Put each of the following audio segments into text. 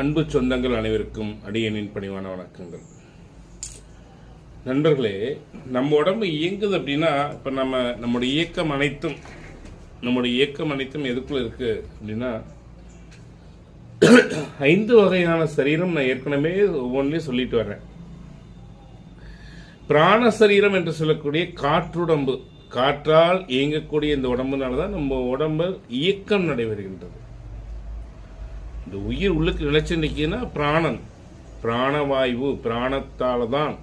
அன்பு சொந்தங்கள் அனைவருக்கும் அடியனின் பணிவான வணக்கங்கள். நண்பர்களே நம்ம உடம்பு இயங்குது அப்படின்னா இப்போ நம்ம நம்முடைய இயக்கம் அனைத்தும் நம்முடைய இயக்கம் அனைத்தும் எதுக்குள்ள இருக்கு அப்படின்னா ஐந்து வகையான சரீரம் நான் ஏற்கனவே ஒவ்வொன்றிலையும் சொல்லிட்டு வர்றேன். பிராண சரீரம் என்று சொல்லக்கூடிய காற்றுடம்பு காற்றால் இயங்கக்கூடிய இந்த உடம்புனால தான் நம்ம உடம்பு இயக்கம் நடைபெறுகின்றது. இந்த உயிர் உள்ளுக்கு நிலைச்சு நிற்கிதுன்னா பிராணன். பிராணவாயு பிராணத்தால தான்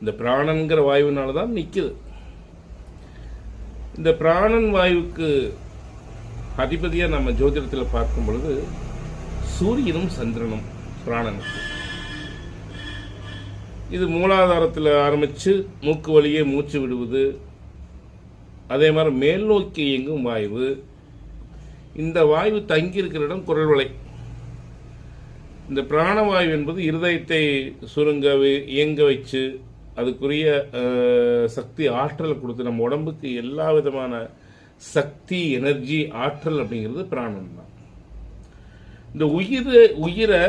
இந்த பிராணங்கிற வாயுவினால தான் நிற்குது இந்த பிராணன் வாயுவுக்கு அதிபதியாக நம்ம ஜோதிடத்தில் பார்க்கும் பொழுது சூரியனும் சந்திரனும் பிராணனுக்கு இது மூலாதாரத்தில் ஆரம்பித்து மூக்கு வழியே மூச்சு விடுவது அதே மாதிரி மேல் நோக்கி இயங்கும் வாயு இந்த வாயு தங்கி இருக்கிற இடம் குரல்வளை. இந்த பிராணவாயு என்பது இருதயத்தை சுருங்க இயங்க வச்சு அதுக்குரிய சக்தி ஆற்றலை கொடுத்து நம்ம உடம்புக்கு எல்லா விதமான சக்தி எனர்ஜி ஆற்றல் அப்படிங்கிறது பிராணம் தான். இந்த உயிர் உயிரை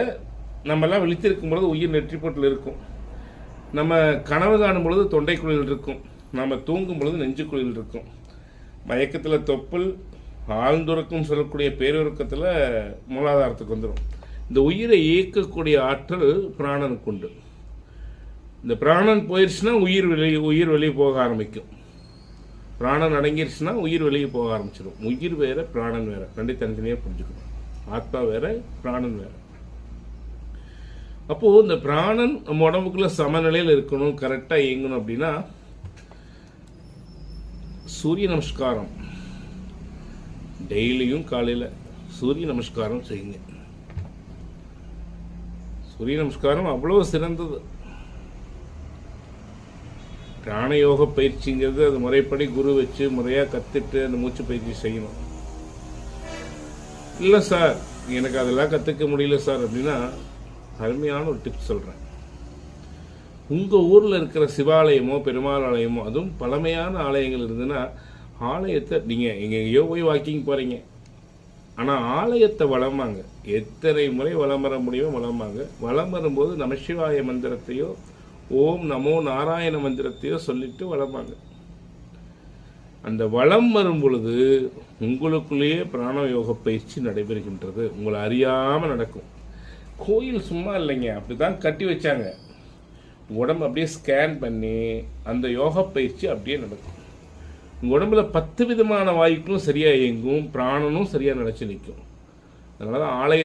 நம்மெல்லாம் விழித்திருக்கும் பொழுது உயிர் நெற்றிப்பட்டில் இருக்கும். நம்ம கனவு காணும் பொழுது தொண்டைக்குழியில் இருக்கும். நம்ம தூங்கும் பொழுது நெஞ்சுக்குழியில் இருக்கும். மயக்கத்தில் தொப்புள் ஆழ்ந்துறக்கம் சொல்லக்கூடிய பேருறக்கத்தில் மூலாதாரத்துக்கு வந்துடும் இந்த உயிரை இயக்கக்கூடிய ஆற்றல் பிராணனுக்கு உண்டு. இந்த பிராணன் போயிடுச்சுன்னா உயிர் வெளியே உயிர் வெளியே போக ஆரம்பிக்கும். பிராணன் அடங்கிருச்சுன்னா உயிர் வெளியே போக ஆரம்பிச்சிடும் உயிர் வேற பிராணன் வேற. ரெண்டு தனித்தனியாக புரிஞ்சுக்கணும். ஆத்மா வேற பிராணன் வேற. அப்போது இந்த பிராணன் நம்ம உடம்புக்குள்ள சமநிலையில் இருக்கணும் கரெக்டாக இயங்கணும் அப்படின்னா சூரிய நமஸ்காரம். டெய்லியும் காலையில சூரிய நமஸ்காரம் செய்யுங்க. சூரிய நமஸ்காரம் அவ்வளவு சிறந்தது. பிராணயோக பயிற்சிங்கிறது அது முறைப்படி குரு வச்சு முறையாக கற்றுட்டு அந்த மூச்சு பயிற்சி செய்யணும். இல்லை சார் எனக்கு அதெல்லாம் கற்றுக்க முடியல சார் அப்படின்னா அருமையான ஒரு டிப்ஸ் சொல்கிறேன் உங்கள் ஊரில் இருக்கிற சிவாலயமோ பெருமாள் ஆலயமோ அதுவும் பழமையான ஆலயங்கள் இருந்ததுன்னா ஆலயத்தை நீங்கள் எங்கேயோ போய் வாக்கிங் போகிறீங்க ஆனால் ஆலயத்தை வளமாங்க எத்தனை முறை வளம் வர முடியுமோ வளமாங்க வலம் வரும்போது நமசிவாய மந்திரத்தையோ ஓம் நமோ நாராயண மந்திரத்தையோ சொல்லிட்டு வளமாங்க அந்த வளம் வரும் பொழுது உங்களுக்குள்ளேயே பிராணயோக பயிற்சி நடைபெறுகின்றது. உங்களை அறியாமல் நடக்கும். கோயில் சும்மா இல்லைங்க. அப்படிதான் கட்டி வச்சாங்க. உடம்பு அப்படியே ஸ்கேன் பண்ணி அந்த யோக பயிற்சி அப்படியே நடக்கும். உங்கள் உடம்புல பத்து விதமான வாயுக்களும் சரியா இயங்கும் பிராணனும் சரியா நிலைச்சு நிற்கும். அதனால தான் ஆலய